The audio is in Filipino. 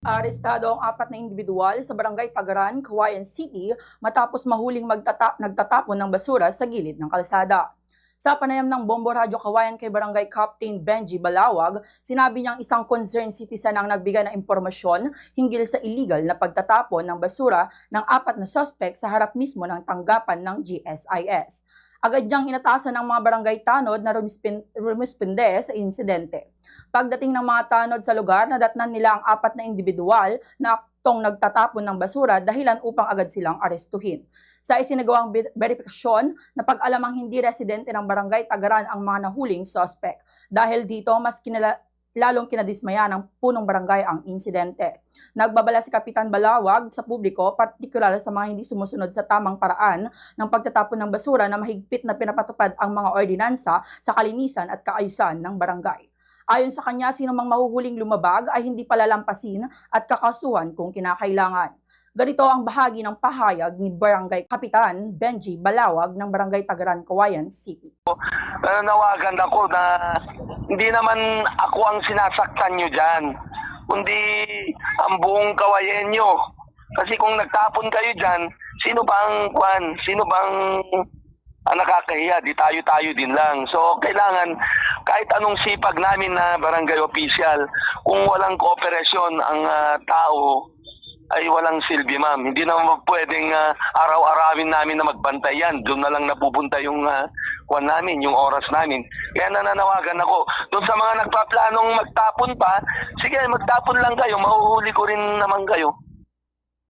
Arestado ang apat na individual sa barangay Tagaran, Cagayan City matapos mahuling magtata- nagtatapon ng basura sa gilid ng kalsada. Sa panayam ng Bombo Radyo Kawayan kay Barangay Captain Benji Balawag, sinabi niyang isang concerned citizen ang nagbigay ng impormasyon hinggil sa illegal na pagtatapon ng basura ng apat na suspect sa harap mismo ng tanggapan ng GSIS. Agad niyang inatasan ng mga barangay tanod na rumispin- rumispinde sa insidente. Pagdating ng mga tanod sa lugar, nadatnan nila ang apat na individual na aktong nagtatapon ng basura dahilan upang agad silang arestuhin. Sa isinagawang verifikasyon, napag-alamang hindi residente ng barangay Tagaran ang mga nahuling suspect. Dahil dito, mas kinala- lalong kinadismaya ng punong barangay ang insidente. Nagbabala si Kapitan Balawag sa publiko, partikular sa mga hindi sumusunod sa tamang paraan ng pagtatapon ng basura na mahigpit na pinapatupad ang mga ordinansa sa kalinisan at kaayusan ng barangay. Ayon sa kanya, sino mang mahuhuling lumabag ay hindi palalampasin at kakasuhan kung kinakailangan. Ganito ang bahagi ng pahayag ni Barangay Kapitan Benji Balawag ng Barangay Tagaran, Kawayan City. nananawagan ako na hindi naman ako ang sinasaktan nyo dyan, kundi ang buong kawayan nyo. Kasi kung nagtapon kayo dyan, sino bang kwan, sino bang ang nakakahiya, di tayo-tayo din lang. So, kailangan kahit anong sipag namin na barangay official, kung walang kooperasyon ang ah, tao, ay walang silbi, ma'am. Hindi naman pwedeng ah, araw-arawin namin na magbantay yan. Doon na lang napupunta yung uh, kwan namin, yung oras namin. Kaya nananawagan ako. Doon sa mga nagpaplanong magtapon pa, sige, magtapon lang kayo. Mahuhuli ko rin naman kayo.